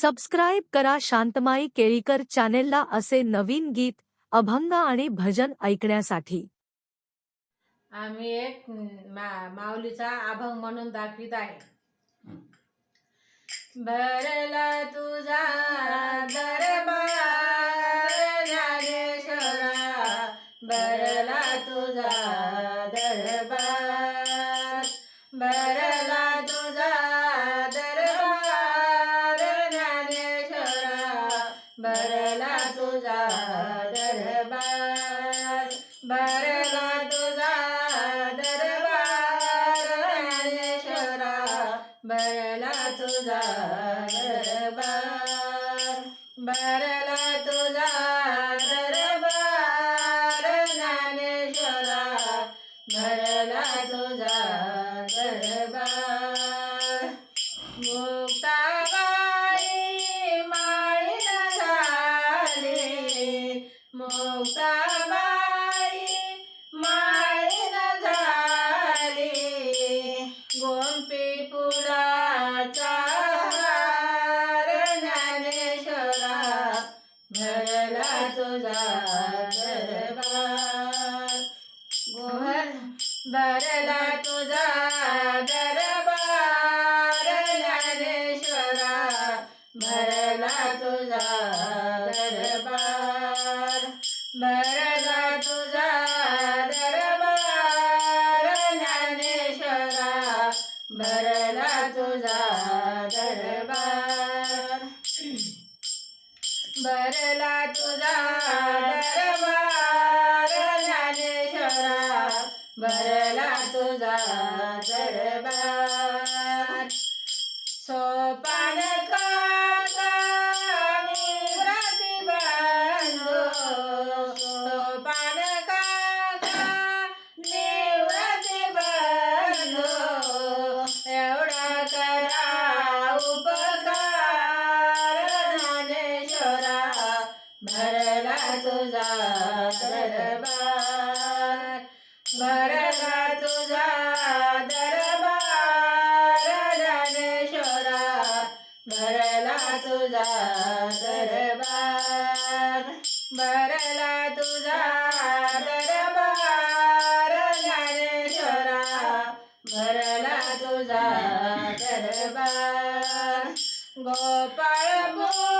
Subscribe करा शांतमाई केळीकर चॅनेलला असे नवीन गीत अभंग आणि भजन ऐकण्यासाठी. आम्ही एक मा माऊलीचा अभंग म्हणून दाखवित आहे. भरला तुझा दरबार ज्ञानेश्वरा भरला तुझा दरबार भरला भरला तुझा दरबार भरला तुझा दरबार ज्ञानेश्वरा भरला तुझा दरबार भर मुक्ताबाई माळीन झाली. गोंपी फुलाचा ज्ञानेश्वरा भरला तुझा दरबार. गोहर भरला भरला तुझा दरबार ज्ञानेश्वरा भरला तुझा भरला तुझा दरबार भरला तुझा दरबार ज्ञानेश्वरा भरला तुझा दरबार भरला तुझा दरबार ज्ञानेश्वरा भरला तुझा दरबार. गोपाळ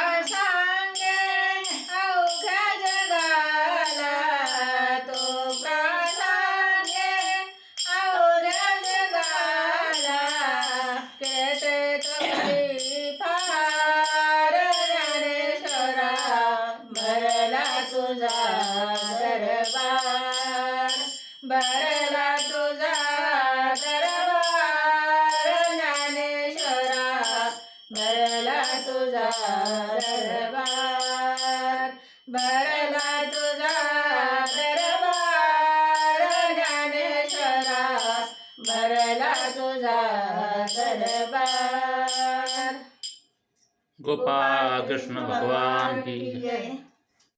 तुझा दरबार भरला तुझा दरबार ज्ञानेश्वरा भरला तुझा दरबार. गोपाळ कृष्ण भगवान की